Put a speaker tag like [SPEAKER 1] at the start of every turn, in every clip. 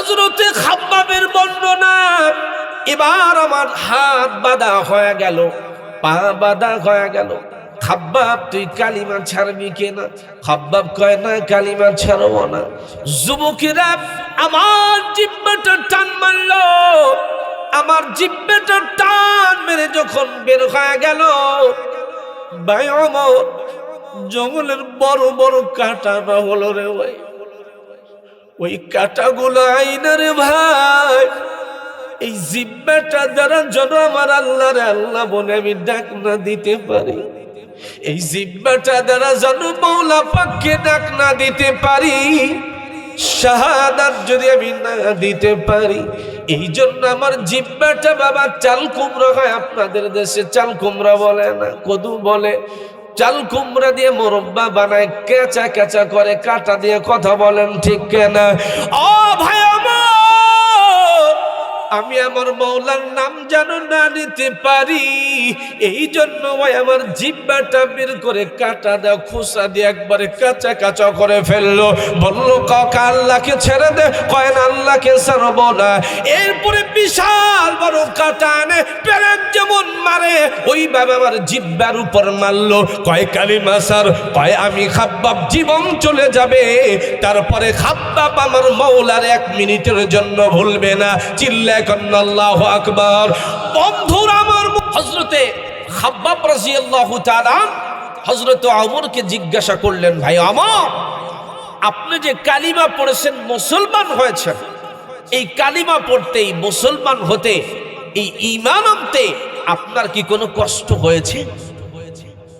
[SPEAKER 1] হজরতে খাব্বাবের বর্ণনা, এবার আমার হাত বাঁধা হয়ে গেল, পা বাঁধা হয়ে গেল। খাব্বাব, তুই কালিমা ছাড়বি কেনা খাব্বাব কয়, না, কালিমা ছাড়বো না। যুবকেরা আমার জিব্বাটা টান মারলো। আমার জিব্বাটা টান মেরে যখন বের হয়ে গেল ভাই অমর জঙ্গলের বড় বড় কাটা হলো রে ভাই ওই কাটাগুলো আইনা রে ভাই। এই জিব্বাটা দ্বারা যেন আমার আল্লাহ আল্লাহ বলে আমি ডাক না দিতে পারি। এই জিব্বাটা দ্বারা যেন মৌলা পাককে ডাক না দিতে পারি। শাহাদাত যদি আমি না দিতে পারি এই জন্য আমার জিব্বাটা বাবা চাল কুমড়া হয়। আপনাদের দেশে চাল কুমড়া বলে না, কদু বলে। চাল কুমড়া দিয়ে মোরব্বা বানায়, কেঁচা কেঁচা করে কাটা দিয়ে কথা বলেন, ঠিক কেনা? ও ভাই আমি আমার মৌলার নাম যেন না নিতে পারি এই জন্য ভাই আমার জিব্বাটা বের করে কাটা দেও খোসা দিয়ে একবারে কাঁচা কাঁচা করে ফেলল। বলল কাকা আল্লাহকে ছেড়ে দে কয়েন আল্লাহকে ছাড়বো না। এরপরে বিশাল বড় কাটা আনে পেরেক যেমন মারে, ওইভাবে আমার জিব্বার উপর মারলো। কয় কালি মাসার কয়, আমি খাব্বাব জীবন চলে যাবে, তারপরে খাব্বাব আমার মৌলার এক মিনিটের জন্য ভুলবে না। চিল্লা কন্যা আল্লাহ আকবর। বন্ধুরা আমার হজরতে হজরত অমরকে জিজ্ঞাসা করলেন, ভাই আপনি যে কালিমা পড়েছেন মুসলমান হয়েছেন। এই কালিমা পড়তেই মুসলমান হতে, এই ইমান আনতে আপনার কি কোনো কষ্ট হয়েছে?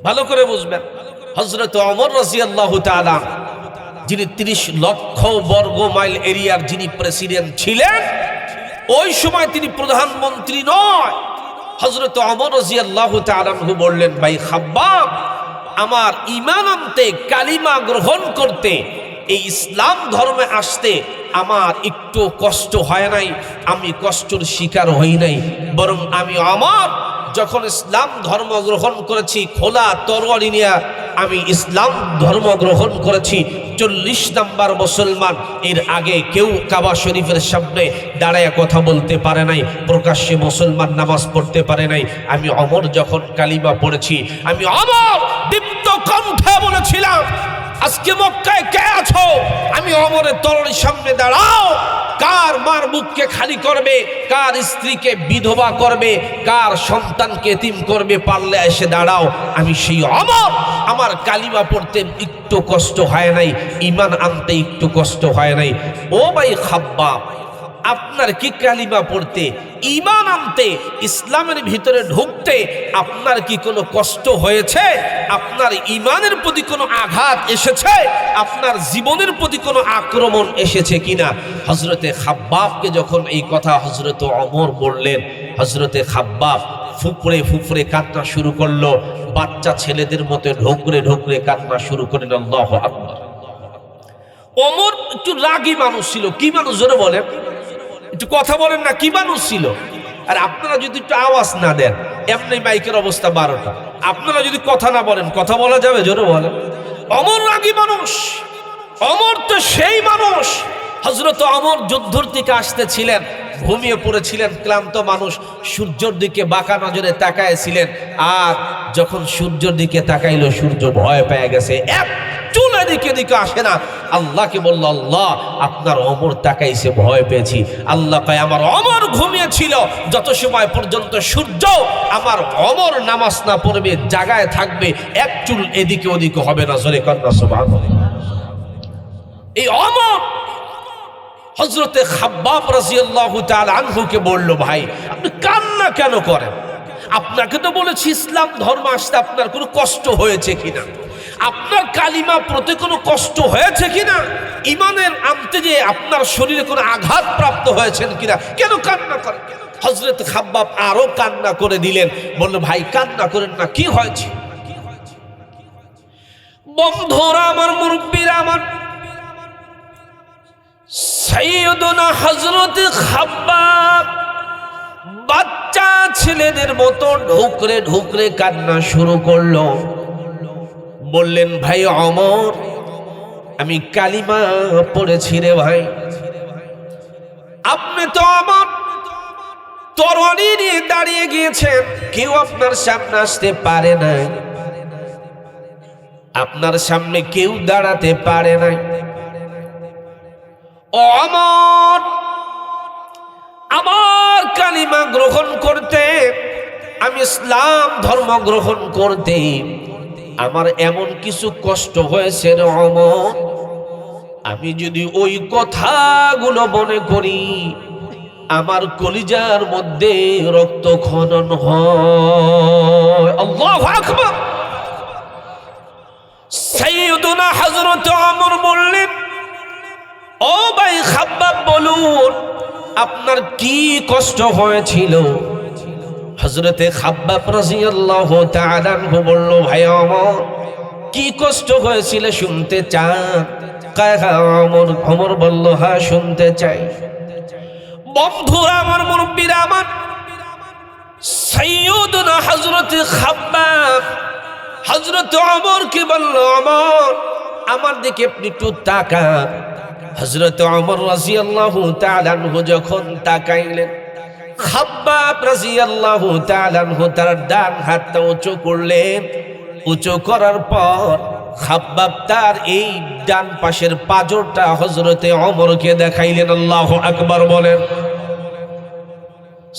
[SPEAKER 1] ভালো করে বুঝবেন। হজরত অমর রাজিয়াল্লাহু তাআলা, যিনি তিরিশ লক্ষ বর্গ মাইল এরিয়ার যিনি প্রেসিডেন্ট ছিলেন ওই সময় তিনি প্রধানমন্ত্রী নয়। হজরত অমর রাজিয়াল্লাহু তাআলাহু বললেন, ভাই খাব্বাব, আমার ইমান আনতে, কালিমা গ্রহণ করতে, এই ইসলাম ধর্মে আসতে আমার একটু কষ্ট হয় নাই, আমি কষ্টর শিকার হই নাই। বরং আমি আমার যখন ইসলাম ধর্ম গ্রহণ করেছি, খোলা তরোয়ারি নিয়ে আমি ইসলাম ধর্ম গ্রহণ করেছি, চল্লিশ নাম্বার মুসলমান। এর আগে কেউ কাবা শরীফের সামনে দাঁড়ায় কথা বলতে পারে নাই, প্রকাশ্যে মুসলমান নামাজ পড়তে পারে নাই। আমি অমর যখন কালিমা পড়েছি, আমি অমর দীপ্ত কণ্ঠে বলেছিলাম, আজকে মক্কায় কে আছো? আমি অমরের তরণের সামনে দাঁড়াও। কার মার বুককে খালি করবে? কার স্ত্রীকে বিধবা করবে? কার সন্তানকে তিম করবে? পারলে এসে দাঁড়াও, আমি সেই অমর। আমার কালিমা পড়তে একটু কষ্ট হয় নাই ইমান আনতে একটু কষ্ট হয় নাই। ও ভাই খাব্বা আপনার কি কালিমা পড়তে ইমান আনতে, ইসলামের ভিতরে ঢুকতে আপনার কি কোনো কষ্ট হয়েছে? আপনার ইমানের প্রতি কোনো আঘাত এসেছে? আপনার জীবনের প্রতি কোনো আক্রমণ এসেছে কিনা? হজরতে খাব্বাবকে যখন এই কথা হজরত অমর বললেন হজরতে খাব্বাব ফুপড়ে ফুপড়ে কান্না শুরু করল, বাচ্চা ছেলেদের মতো ঢোকরে ঢোকরে কান্না শুরু করলেন, আল্লাহ অমর একটু রাগী মানুষ ছিল, কি মানুষ জোরে বলেন? একটু কথা বলেন না, কি মানুষ ছিল? আর আপনারা যদি একটু আওয়াজ না দেন, এমনি মাইকের অবস্থা বারোটা। আপনারা যদি কথা না বলেন, কথা বলা যাবে, জোরে বলেন। অমর রাগী মানুষ, অমর তো সেই মানুষ। হজরত অমর যুদ্ধর থেকে আসতেছিলেন। ঘুমিয়ে পড়েছিলেন, ক্লান্ত মানুষ সূর্যর দিকে বাঁকা নজরে তাকায়ছিলেন আর যখন সূর্যর দিকে তাকাইলো, সূর্য ভয় পেয়ে গেছে। এক চুল এদিকে দিকে আসে না। আল্লাহকে বলল, আল্লাহ, আপনার অমর তাকাইছে ভয় পেয়েছি। আল্লাহ কয়, আমার অমর ঘুমিয়েছিল। যত সময় পর্যন্ত সূর্য আমার অমর নামাজ না পড়বে, জাগায় থাকবে, এক চুল এদিকে ওদিকে হবে না। জোরে কন্যা সুবহান এই অমর হজরতে খাব্বাব রাজিয়াল্লাহু তাআলা আনহুকে বলল, ভাই, আপনি কান্না কেন করেন? আপনাকে তো বলেছি ইসলাম ধর্ম আসতে আপনার কোনো কষ্ট হয়েছে কিনা? আপনার কালিমা প্রতি কোনো কষ্ট হয়েছে কিনা? ইমানের আনতে যে আপনার শরীরে কোনো আঘাত প্রাপ্ত হয়েছেন কিনা? কেন কান্না করেন? হজরত খাব্বাব আরও কান্না করে দিলেন, বলল, ভাই, কান্না করেন না, কি হয়েছে? বন্ধুরা, আমার মুরব্বীরা, আমার সৈয়দনা হজরত খাব্বাব বাচ্চা ছেলেদের মতো ঢুকরে ঢুকরে কান্না শুরু করল। বললেন, ভাই অমর, আমি কালিমা পড়েছি রে ভাই। আপনি তো আমার তরণী নিয়ে দাঁড়িয়ে গিয়েছেন, কেউ আপনার সামনে আসতে পারে না আপনার সামনে কেউ দাঁড়াতে পারে নাই। ও আমার আমার কালিমা গ্রহণ করতে, আমি ইসলাম ধর্ম গ্রহণ করতে, আমার এমন কিছু কষ্ট হয়েছে অমর। আমি যদি ওই কথাগুলো মনে করি, আমার কলিজার মধ্যে রক্ত খনন হয়। সাইয়্যিদুনা হযরত ওমর বললেন ও ভাই খাব্বাব, বলুন, আপনার কি কষ্ট হয়েছিল? হজরতে খাব্বাব রাদিয়াল্লাহু তাআলা বলল, ভাই ওমর কি কষ্ট হয়েছিল শুনতে চান? ওমর ওমর বলল হ্যাঁ শুনতে চাই। বন্ধুরা, আমার মুরব্বীরা, আমার সৈয়দনা হজরত খাব্বাব হজরত অমরকে বলল? অমর, আমার দিকে আপনি একটু তাকান। হজরত অমর রাজিয়াল্লাহু তাআলাহু যখন তাকাইলেন, খাব্বাব রাজিয়াল্লাহু তাআলাহু তার ডান হাতটা উঁচু করলেন। উঁচু করার পর খাব্বাব তার এই ডান পাশের পাজরটা হজরতে অমরকে দেখাইলেন, আল্লাহু আকবার বলেন।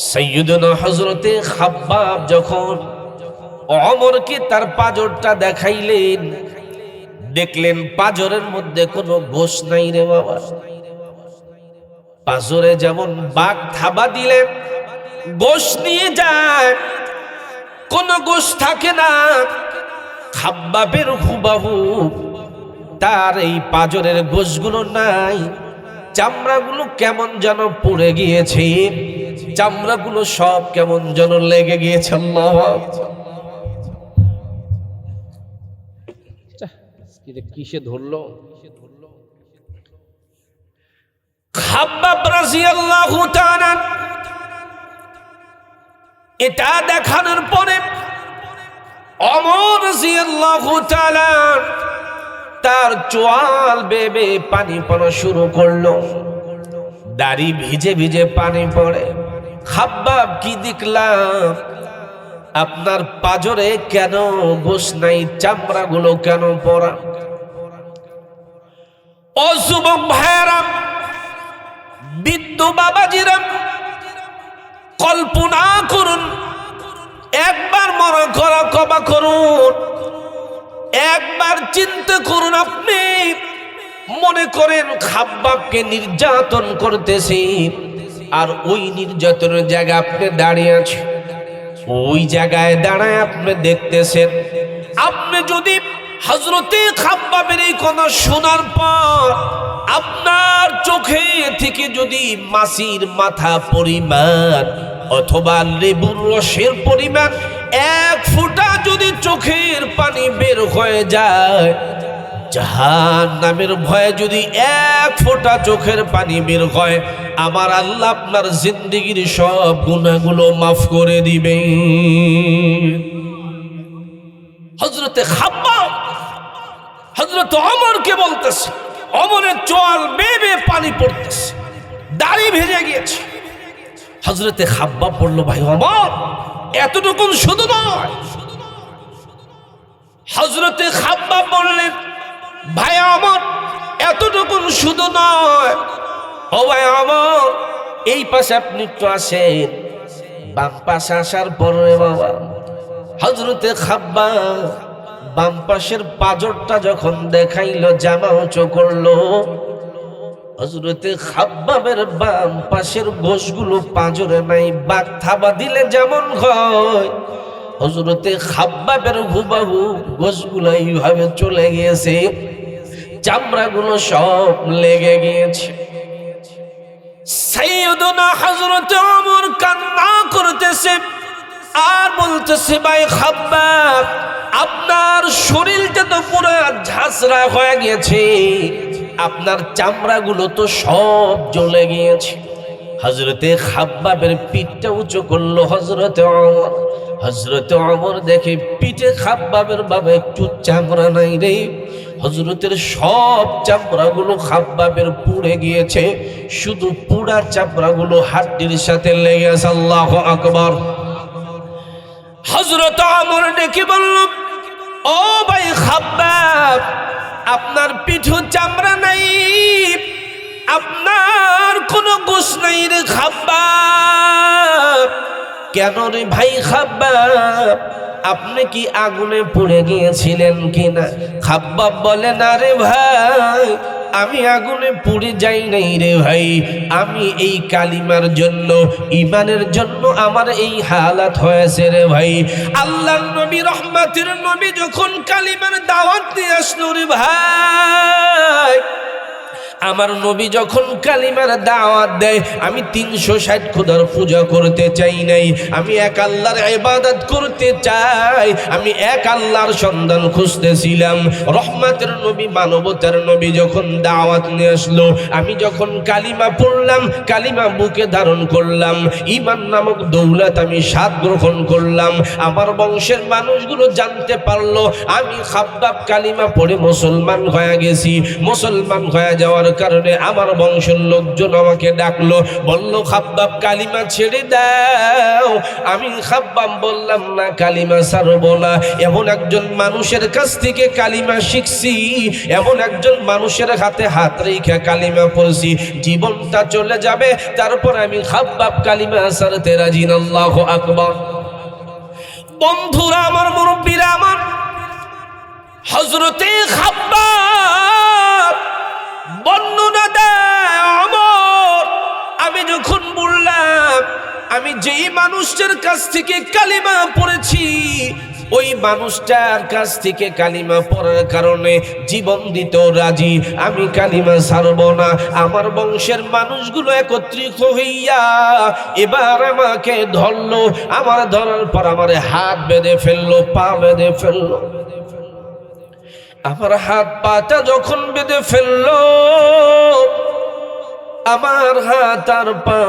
[SPEAKER 1] সৈয়দনা হজরতে খাব্বাব যখন অমরকে তার পাজরটা দেখাইলেন দেখলেন পাজরের মধ্যে কোনো গোশ নাই রে বাবা। পাজরে যেমন বাঘ থাবা দিলেন গোশ নিয়ে যায়। কোন গোশ থাকে না। খাব্বাবের হুবাহু, তার এই পাজরের গোশগুলো নাই। চামড়াগুলো কেমন যেন পড়ে গিয়েছে, চামড়াগুলো সব কেমন যেন লেগে গিয়েছে, আল্লাহ। কিসে ধরলো? এটা দেখানোর পরে অমর রাদিয়াল্লাহু তাআলা তার চোয়াল বেবে পানি পড়া শুরু করল। দাড়ি ভিজে ভিজে পানি পড়ে। খাব্বাব কি দেখলাম? আপনার পাজরে কেন গোস নাই? চামড়াগুলো কেন পরা? যুবক ভাইয়ারাম বিদ্য বাবাজিরাম কল্পনা করুন, একবার মনে করা কবা করুন, একবার চিন্তা করুন আপনি, মনে করেন খাব্বাবকে নির্যাতন করতেছে, আর ওই নির্যাতনের জায়গা আপনি দাঁড়িয়ে আছেন। ওই জায়গায় দাঁড়ায় আপনি দেখতেছেন। আপনি যদি হজরতে খাব্বাবের এই কথা শোনার পর আপনার চোখে থেকে যদি মাসির মাথা পরিমাণ অথবা লেবুর রসের পরিমাণ এক ফুটা যদি চোখের পানি বের হয়ে যায় জাহান নামের ভয়ে যদি এক ফোঁটা চোখের পানি বের হয়, আমার আল্লাহ আপনার জিন্দগির সব গুণাগুলো মাফ করে দিবে। হজরতে খাব্বা হজরত অমরকে বলতেছে, অমরের চোয়াল বেবে পানি পড়তেছে, দাড়ি ভেজে গিয়েছে। হজরতে খাব্বা পড়ল ভাই অমর, এতটুকুন শুধু নয়। হজরতে খাব্বা বললেন ভাই আমার, এতটুকুন শুধু নয়। ও ভাই আমার, এই পাশে আপনি একটু আসেন। বাম পাশে আসার পরে বাবা হজরতে খাব্বা বাম পাশের পাজরটা যখন দেখাইলো জামা উঁচু করল। হজরতে খাব্বাবের বাম পাশের গোশগুলো পাঁজরে নাই, বাঘ থাবা দিলে যেমন হয়। হজরতে খাব্বাবের হুবাহু গোশগুলো এইভাবে চলে গিয়েছে। চামড়াগুলো সব লেগে গিয়েছে। সাইয়দনা হজরতে অমর কান্না করতেছে আর বলতেছে, ভাই খাব্বাব, আপনার শরীরটা তো পুরো ঝাঁসরা হয়ে গেছে আপনার চামড়াগুলো তো সব জ্বলে গিয়েছে। হজরতে খাব্বাবের পিঠটা উঁচু করল হজরতে অমর হজরতে অমর দেখে পিঠে খাব্বাবের বাবা একটু চামড়া নাই রে। হজরতের সব চামড়াগুলো খাব্বাবের পুড়ে গিয়েছে। শুধু পুড়া চামড়াগুলো হাড্ডির সাথে লেগে আছে, আল্লাহ আকবর। হজরত আমর ডেকে বলল, ও ভাই খাব্বাব, আপনার পিঠু চামড়া নাই, আপনার কোনো গোস নাই রে খাব্বাব। কেন রে ভাই খাব্বাব? আপনি কি আগুনে পুড়ে গিয়েছিলেন কিনা? খাব্বাব বলে, না রে ভাই, আমি আগুনে পুড়ে যাই নাই রে ভাই। আমি এই কালিমার জন্য ইমানের জন্য আমার এই হালাত হয়েছে রে ভাই। আল্লাহ নবী, রহমাতের নবী যখন কালিমার দাওয়াত দিয়ে আসলো রে ভাই আমার নবী যখন কালিমার দাওয়াত দেয়, আমি তিনশো ষাট খুদার পূজা করতে চাই নাই। আমি এক আল্লাহর ইবাদত করতে চাই। আমি এক আল্লাহর সন্ধান খুঁজতেছিলাম। রহমাতের নবী, মানবতার নবী যখন দাওয়াত নিয়ে আসলো, আমি যখন কালিমা পড়লাম, কালিমা বুকে ধারণ করলাম। ইমান নামক দৌলত আমি স্বাদ গ্রহণ করলাম। আমার বংশের মানুষগুলো জানতে পারল, আমি খাব্বাব কালিমা পড়ে মুসলমান হয়ে গেছি। মুসলমান হয়ে যাওয়ার কারণে আমার বংশের লোকজন আমাকে ডাকলো, বলল, খাব্বাব, কালিমা ছেড়ে দাও। আমি খাব্বাব বললাম, না, কালিমা ছাড়বো না। এমন একজন মানুষের কাছ থেকে কালিমা শিখছি। এমন একজন মানুষের হাতে হাত রেখে কালিমা পড়ছি। জীবনটা চলে যাবে। তারপর আমি খাব্বাব, কালিমা ছাড়তে রাজি। আল্লাহ আকবর। বন্ধুরা আমার মুরব্বীরা আমার হজরতে খাব্বাব বর্ণনা দেয় আমি যখন বললাম, আমি যেই মানুষটার কাছ থেকে কালিমা পড়েছি, ওই মানুষটার কাছ থেকে কালিমা পড়ার কারণে জীবন দিত রাজি। আমি কালিমা ছাড়ব না। আমার বংশের মানুষগুলো একত্রিত হইয়া এবার আমাকে ধরলো। আমার ধরার পর আমার হাত বেঁধে ফেলল, পা বেঁধে ফেলল। আমার হাত পাটা যখন বেঁধে ফেলল, আমার হাত আর পা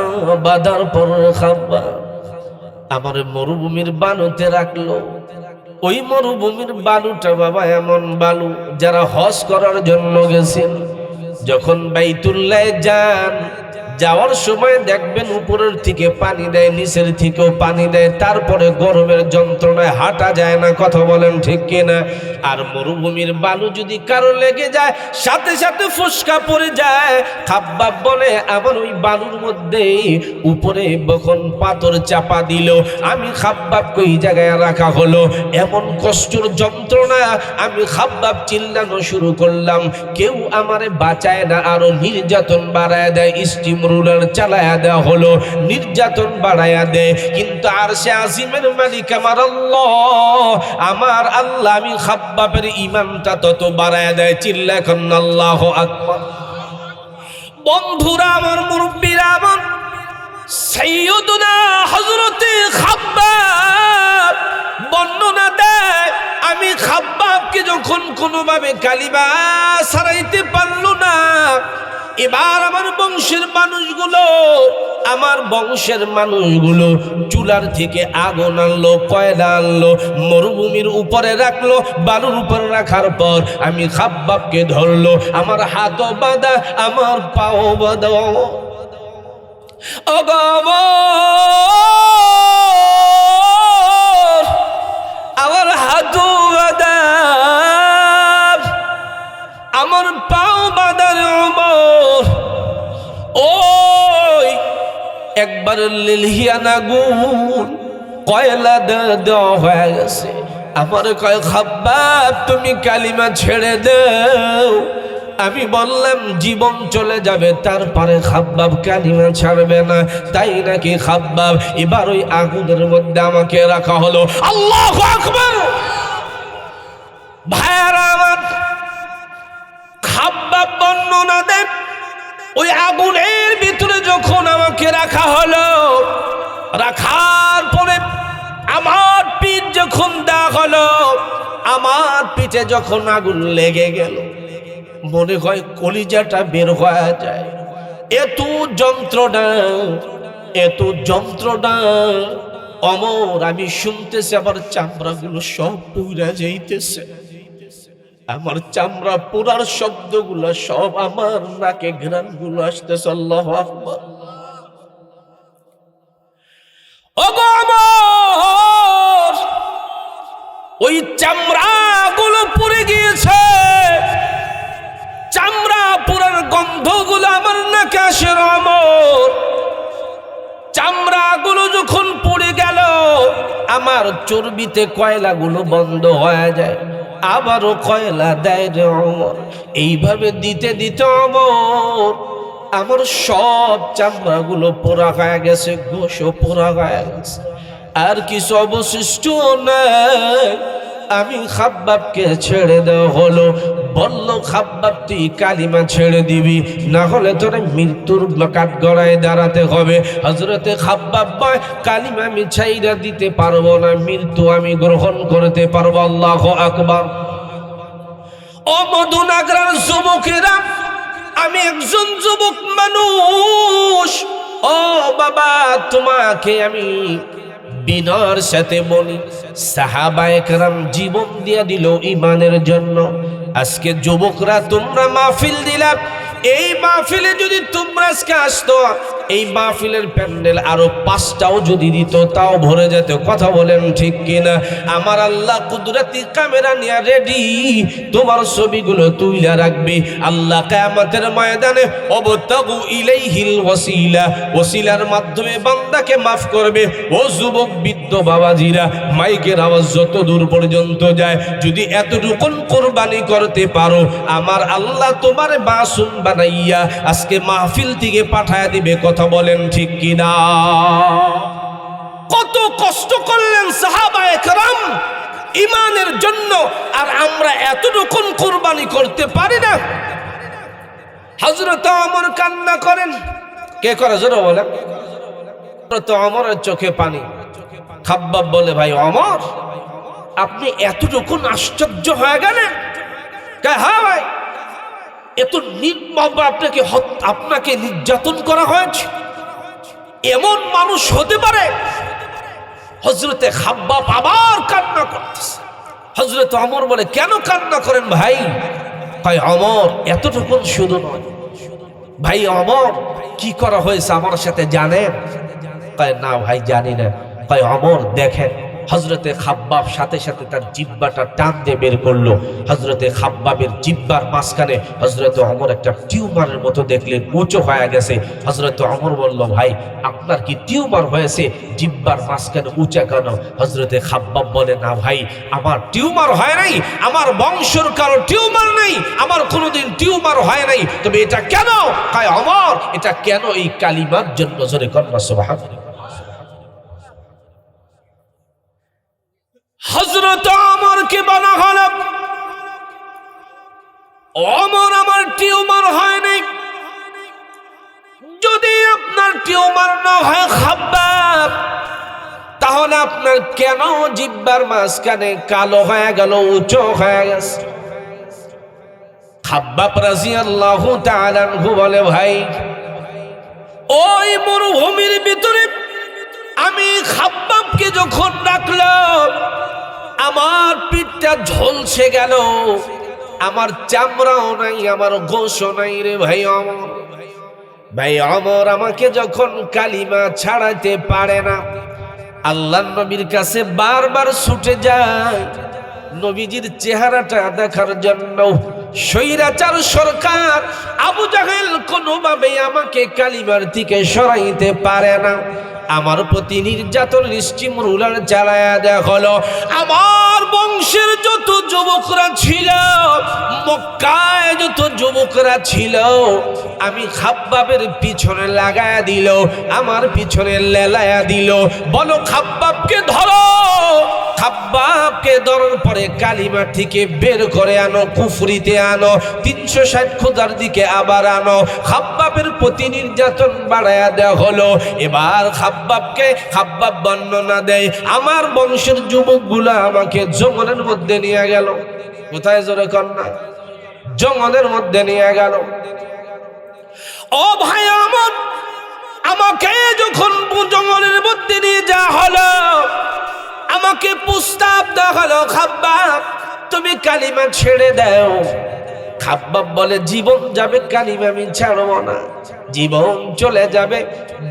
[SPEAKER 1] বাঁধার পর খাব্বা আমার মরুভূমির বানুতে রাখল। ওই মরুভূমির বালুটা বাবা এমন বালু যারা হজ করার জন্য গেছেন যখন বাইতুল্লায় যান যাওয়ার সময় দেখবেন উপরের থেকে পানি দেয়, নিচের থেকেও পানি দেয়, তারপরে গরমের যন্ত্রণায় হাঁটা যায় না, কথা বলেন ঠিক কিনা? আর মরুভূমির বালু যদি কারও লেগে যায়, সাথে সাথে ফুসকা পড়ে যায় খাব্বাব বলে, আমার ওই বালুর মধ্যেই উপরে বখন পাথর চাপা দিল, আমি খাব্বাব কই জায়গায় রাখা হলো? এমন কষ্টর যন্ত্রণা আমি খাব্বাব চিল্লানো শুরু করলাম, কেউ আমারে বাঁচায় না, আরও নির্যাতন বাড়ায় দেয় স্টিম রুলার চালায়া দেওয়া হলো, নির্যাতন বাড়ায়া দেয়। কিন্তু আর সে আজিমের মালিক আমার আল্লাহ আমার আল্লাহ, আমি খাব্বাবের ইমানটা তত বাড়ায়া দেয়, চিল্লা এখন আল্লাহ আকবার। বন্ধুরা আমার মুরব্বীরা আমার সৈয়দনা হজরতে খাব্বাব বর্ণনা দেয়, আমি খাব্বাবকে যখন কোনোভাবে কালিমা সারাইতে পারল না এবার আমার বংশের মানুষগুলো, আমার বংশের মানুষগুলো চুলার থেকে আগুন আনলো, কয়লা আনলো, মরুভূমির উপরে রাখল, বালুর উপরে রাখার পর আমি খাব্বাবকে ধরলো, আমার হাতও বাঁধা, আমার পাও বাঁধা। অগবর আমার হাতও বাঁধা। ওই একবার লিলিয়ানা গুণ কয়লা দেওয়া হয়ে গেছে। আমার কয় খাব্বাব তুমি কালিমা ছেড়ে দাও। আমি বললাম, জীবন চলে যাবে, তারপরে খাব্বাব কালিমা ছাড়বে না। তাই নাকি খাব্বাব, এবার ওই আগুনের মধ্যে আমাকে রাখা হলো। আল্লাহ আকবার! ভাইয়ারা আমার বর্ণনা দেন। ওই আগুনের ভিতরে যখন আমাকে রাখা হলো, রাখার পরে আমার পিঠ যখন দেওয়া হলো, আমার পিঠে যখন আগুন লেগে গেল, মনে হয় কলিজাটা বের হয়ে যায়। এত যন্ত্রণা এত যন্ত্রণা, অমর, আমি শুনতেছি আবার চামড়াগুলো সব পুরা যাইতেছে। আমার চামড়া পোড়ার শব্দগুলো সব আমার নাকে ঘ্রাণগুলো আসতেছে, আল্লাহ আকবার। ওগো আমার, ওই চামড়াগুলো পুড়ে গিয়েছে। চামড়া পুরার গন্ধগুলো আমার নাকে আসে চামড়া গুলো যখন পুড়ে গেল, আমার চর্বিতে কয়লাগুলো বন্ধ হয়ে যায়। আবারও কয়লা দেয় রে অমর এইভাবে দিতে দিতে অমর আমার সব চামড়াগুলো পোড়া হয়ে গেছে গোসো পোড়া হয়ে গেছে। আর কিছু অবশিষ্ট নেই। আমি খাব্বাবকে ছেড়ে দেওয়া হলো। বলল খাব্বাব তুই কালিমা ছেড়ে দিবি না হলে তোর মৃত্যুর কাঠ গড়ায় দাঁড়াতে হবে। হজরতে খাব্বাব বয় কালিমা আমি ছাইরা দিতে পারব না, মৃত্যু আমি গ্রহণ করতে পারব, আল্লাহ আকবার। ও মধুনাগরার যুবকেরা, আমি একজন যুবক মানুষ। ও বাবা, তোমাকে আমি বিনর সাথে বলি সাহাবা একরাম জীবন দিয়া দিল ইমানের জন্য। আজকে যুবকরা তোমরা মাহফিল দিলাম। এই মাহফিলে যদি তোমরা আজকে আসতো এই মাহফিলের প্যান্ডেল আরও পাঁচটাও যদি দিত, তাও ভরে যেত। কথা বলেন ঠিক কিনা? আমার আল্লাহ কুদরতি ক্যামেরা নিয়ে রেডি তোমার ছবিগুলো তুইলা রাখবি। আল্লাহ কায়ামাতের ময়দানে অবতাগু ইলাইহিল ওসিলা ওসিলার মাধ্যমে বান্দাকে মাফ করবে। ও যুবক, বৃদ্ধ বাবাজিরা, মাইকের আওয়াজ যত দূর পর্যন্ত যায়, যদি এতটুকুন কোরবানি করতে পারো, আমার আল্লাহ তোমার বাসুন বানাইয়া আজকে মাহফিল থেকে পাঠায় দিবে। কথা বলেন ঠিক কিনা? কত কষ্ট করলেন সাহাবা একরাম ইমানের জন্য, আর আমরা এতটুকুন কোরবানি করতে পারি না। হজরত অমর কান্না করেন। কে করে? জোর বলে অমরের চোখে পানি। খাব্বাব বলে, ভাই অমর, আপনি এতটুকুন আশ্চর্য হয়ে গেলেন। হ্যাঁ ভাই। এত নির্মম আপনাকে আপনাকে নির্যাতন করা হয়েছে। এমন মানুষ হতে পারে হজরতে খাব্বাব আবার কান্না করতেছে। হজরত অমর বলে, কেন কান্না করেন ভাই? ভাই, অমর এতটুকুন শুধু নয়। ভাই, অমর কি করা হয়েছে আমার সাথে জানেন? না ভাই, জানি না। ভাই অমর দেখেন হজরতে খাব্বাব সাথে সাথে তার জিব্বাটা টান দিয়ে বের করল। হজরতে খাব্বাবের জিব্বার মাঝখানে হজরত অমর একটা টিউমারের মতো দেখলেন উঁচু হয়ে গেছে। হজরত অমর বলল, ভাই, আপনার কি টিউমার হয়েছে? জিব্বার মাঝখানে উঁচা কেন? হজরতে খাব্বাব বলে, না ভাই, আমার টিউমার হয় নাই, আমার বংশর কারও টিউমার নেই, আমার কোনোদিন টিউমার হয় নাই। তবে এটা কেন? কয় অমর এটা কেন এই কালিমার জন্য জোরে কন্যা সভা হজরত অমরকে বলা হল অমর আমার টিউমার হয় নাই যদি আপনার টিউমার না হয়, খাব্বাব, তাহলে আপনার কেন জিব্বার মাঝখানে কালো হয়ে গেল, উঁচু হয়ে গেছে? খাব্বাব তাআলা আনহু বলে, ভাই, ওই মরুভূমির ভিতরে আমি খাব্বাবকে যখন ডাকলাম, আমার পিঠটা ঝলসে গেল। আমার চামড়াও নাই, আমার গোসও নাই রে ভাই অমর। ভাই অমর আমাকে যখন কালিমা ছাড়াতে পারে না আল্লাহ নবীর কাছে বারবার ছুটে যায়। নবীজির চেহারাটা দেখার জন্য স্বৈরাচার সরকার আবু জাহেল কোনোভাবে আমাকে কালিমার দিকে সরাইতে পারে না। আমার প্রতি নির্যাতন স্টিম রুলার চালায়া দেয়া হলো আমার বংশের যত যুবকরা ছিল, মক্কায় যত যুবকরা ছিল, আমি খাব্বাবের পিছনে লাগায়া দিল, আমার পিছনে লেলায়া দিল। বলো খাব্বাবকে ধরো। খাব্বাবকে ধরার পরে কালিমা থেকে বের করে আনো, কুফরিতে আনো, তিনশো ষাট খোদার দিকে আবার আনো। খাব্বাবের প্রতি নির্যাতন বাড়ায়া দেওয়া হলো। এবার খাব্বাবকে খাব্বাব বর্ণনা দেয়, আমার বংশের যুবকগুলো আমাকে জঙ্গলের মধ্যে নিয়ে গেল। কোথায় জোরে কন্যা? জঙ্গলের মধ্যে নিয়ে গেল। ও ভাই আমার আমাকে যখন জঙ্গলের মধ্যে নিয়ে যাওয়া হলো আমাকে প্রস্তাব দেওয়া হলো খাব্বাব তুমি কালিমা ছেড়ে দাও। খাব্বাব বলে, জীবন যাবে, কালিমা আমি ছাড়বো না। জীবন চলে যাবে,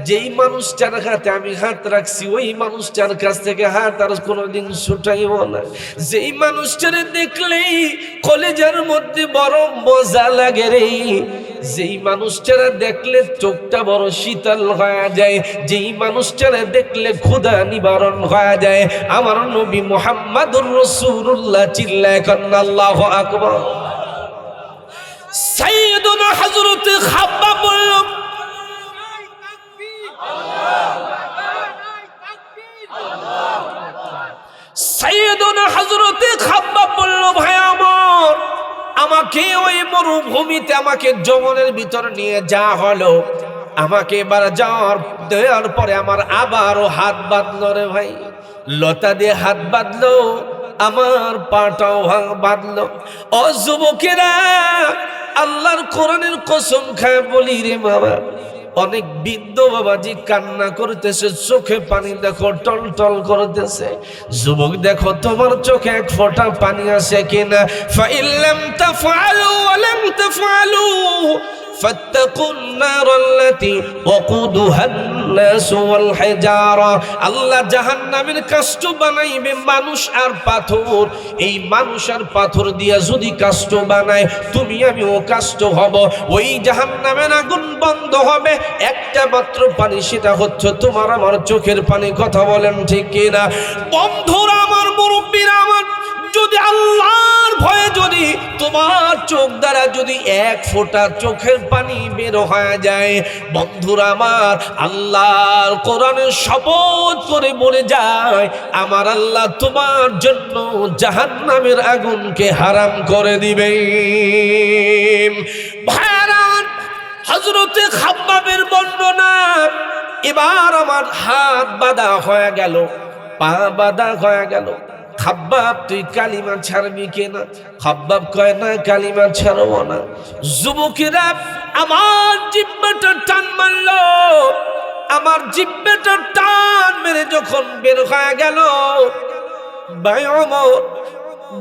[SPEAKER 1] যেই মানুষটার হাতে আমি হাত রাখছি, ওই মানুষটার কাছ থেকে হাত আর কোনোদিন ছুটাইব না। যেই মানুষটার দেখলেই কলেজের মধ্যে বড় মজা লাগে রে। যেই মানুষটারা দেখলে চোখটা বড় শীতল হয়ে যায়, যেই মানুষটারা দেখলে ক্ষুধা নিবারণ হয়ে যায়, আমার নবী মোহাম্মদুর রসুল্লাহ চিল্লায় কন্যা আল্লাহ আকবর। সাইয়েদুনা হযরত হযরত খাব্বাব বলল ভাই আমাকে ওই মরুভূমিতে আমাকে জঙ্গলের ভিতর নিয়ে যা হলো? আমাকে এবার যাওয়ার দেওয়ার পরে আমার আবারও হাত বাঁধলো রে ভাই। লতা দিয়ে হাত বাঁধলো, আমার পাটাও বাঁধলো। ও যুবকেরা, আল্লাহর কোরআনের কসম খায় বলি রে বাবা। অনেক বৃদ্ধ বাবাজি কান্না করতেছে, চোখে পানি দেখো টল টল করতেছে। যুবক দেখো, তোমার চোখে এক ফোঁটা পানি আছে কিনা? ফাইল্লাম তাফআলু ওয়ালাম তাফআলু। فاتقوا النار التي وقودها الناس والحجارة আল্লাহ জাহান্নামের কাষ্ট বানাইবে মানুষ আর পাথর এই মানুষ আর পাথর দিয়া যদি কাষ্ট বানায় তুমি আমি ও কাষ্ট হব ওই জাহান্নামের আগুন বন্ধ হবে একটা মাত্র পানি সেটা হচ্ছে তোমার আমার চোখের পানি কথা বলেন ঠিক কিনা বন্ধুরা আমার মুরব্বীরা আমার যদি আল্লাহর ভয়ে যদি তোমার চোখ দ্বারা যদি এক ফোঁটা চোখের পানি বের হয়ে যায়, বন্ধুরা আমার, আল্লাহর কোরআনের শপথ করে বলে যায়, আমার আল্লাহ তোমার জন্য জাহান্নামের আগুনকে হারাম করে দিবে। ভাইরান হজরতে খাব্বাবের বর্ণনা, এবার আমার হাত বাঁধা হয়ে গেল, পা বাঁধা হয়ে গেল। খাব্বাব, তুই কালিমা ছাড়বি কেনা? খাব্বাব কয়, না, কালিমা ছাড়বো না। যুবকেরা আমার জিব্বাটা টান মারলো। আমার জিব্বাটা টান মেরে যখন বের হয়ে গেল, ভাই আমার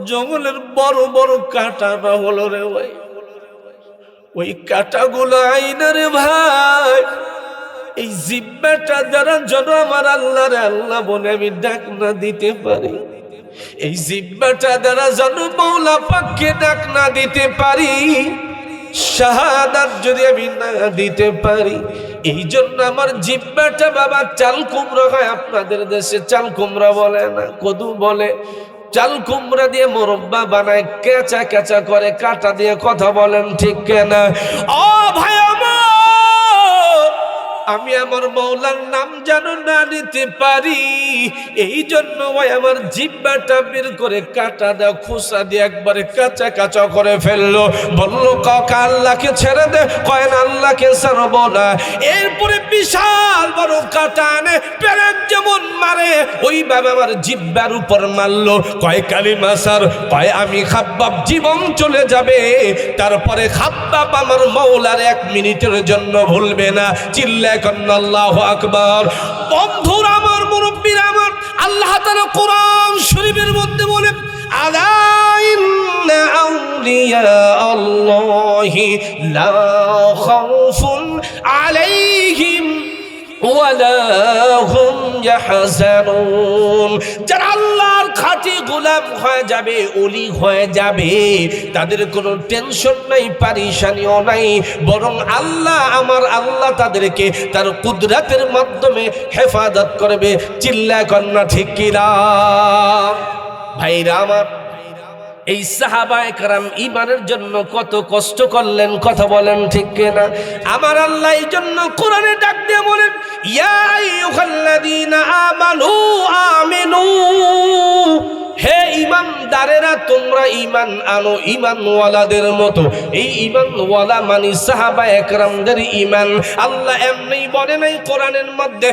[SPEAKER 1] জঙ্গলের বড় বড় কাটা বা হলো রে ভাই ওই কাটাগুলো আইনা রে ভাই। এই জিব্বাটা দ্বারা যেন আমার আল্লাহরে, আল্লাহ বলে আমি ডাক না দিতে পারি। এই জিব্বাটা দ্বারা যেন মৌলা পাককে ডাক না দিতে পারি। শাহাদাত যদি আমি না দিতে পারি এই জন্য আমার জিব্বাটা বাবা চাল কুমড়া হয়, আপনাদের দেশে চাল কুমড়া বলে না, কদু বলে। চাল কুমড়া দিয়ে মোরব্বা বানায়, কেঁচা কেঁচা করে, কাটা দিয়ে কথা বলেন ঠিক কেনা? ও ভাই আমার, আমি আমার মৌলার নিতে পারি। এই জন্য ভাই আমার জিব্বাটা বের করে কাটা দেওয়া খোসা দিয়ে একবারে কাঁচা কাঁচা করে ফেলল। বলল কাকা আল্লাহকে ছেড়ে দে, কয় না, আল্লাহকে ছাড়ব না। এরপরে বিশাল বড় কাটা আনে পেরেক যেমন মারে, ওইভাবে আমার জিব্বার উপর মারলো। কয় কালী মাসার কয়, আমি খাব্বাব জীবন চলে যাবে। তারপরে খাব্বাব আমার মৌলার এক মিনিটের জন্য ভুলবে না। চিল্লা কন্যা আল্লাহ আকবর বন্ধুর আমার মুরব্বীর আমার, আল্লাহ তালা কোরআন শরীফের মধ্যে বলে আল্লাহি লা খাউফুন আলাইহিম ওয়ালা হুম ইয়াহজানুন। যারা আল্লাহর খাঁটি গোলাপ হয়ে যাবে, অলি হয়ে যাবে। তাদের কোনো টেনশন নাই, পারিশানিও নাই। বরং আল্লাহ, আমার আল্লাহ তাদেরকে তার কুদরাতের মাধ্যমে হেফাজত করবে। চিল্লা কন্যা, ঠিক কিরা ভাইরা আমার এই সাহাবায় কারাম ইমানের জন্য কত কষ্ট করলেন, কথা বলেন ঠিক কিনা? আমার আল্লাহ এই জন্য কোরআনে ডাক দিয়ে বলেন, ইয়া আইয়ুহাল্লাযীনা আমানু আমিনু। হে ইমান ইমানদারেরা, তোমরা ইমান আনো ইমানওয়ালাদের মতো। এই ইমানওয়ালা মানি সাহাবা একরামদের ইমান আল্লাহ এমনি বলে নাই কোরআনের মধ্যে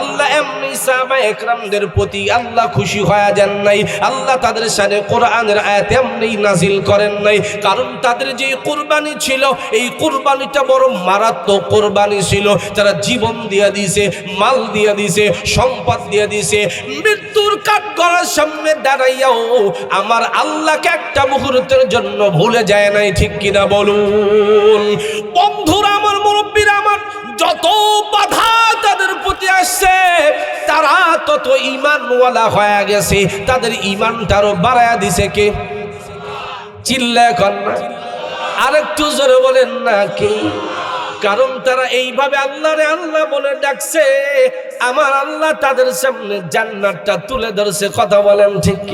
[SPEAKER 1] আল্লাহ এমনি সাহাবা একরামদের প্রতি আল্লাহ খুশি হয়ে যান নাই। আল্লাহ তাদের সাথে কোরআনের আয়াত এমনি নাজিল করেন নাই। কারণ তাদের যে কুরবানি ছিল, এই কুরবানিটা বড় মারাত্মক কোরবানি ছিল। তারা জীবন দিয়ে দিয়েছে মাল দিয়ে দিয়েছে সম্পদ দিয়ে দিয়েছে যে মৃত্যুর কাঠ গড়ার সামনে দাঁড়াইয়াও আমার আল্লাহকে একটা মুহূর্তের জন্য ভুলে যায় নাই, ঠিক কিনা বলুন? বন্ধুরা, আমার মুরব্বীরা, আমার যত বাধা তাদের প্রতি আসছে, তারা তত ইমানওয়ালা হয়ে গেছে। তাদের ইমানটারও বাড়ায়া দিছে কে? চিল্লা না। আরেকটু জোরে বলেন না কি? কারণ তারা এইভাবে আল্লাহরে আল্লাহ বলে ডাকছে আমার আল্লাহ তাদের সামনে জান্নাতটা তুলে ধরছে, কথা বলেন ঠিক?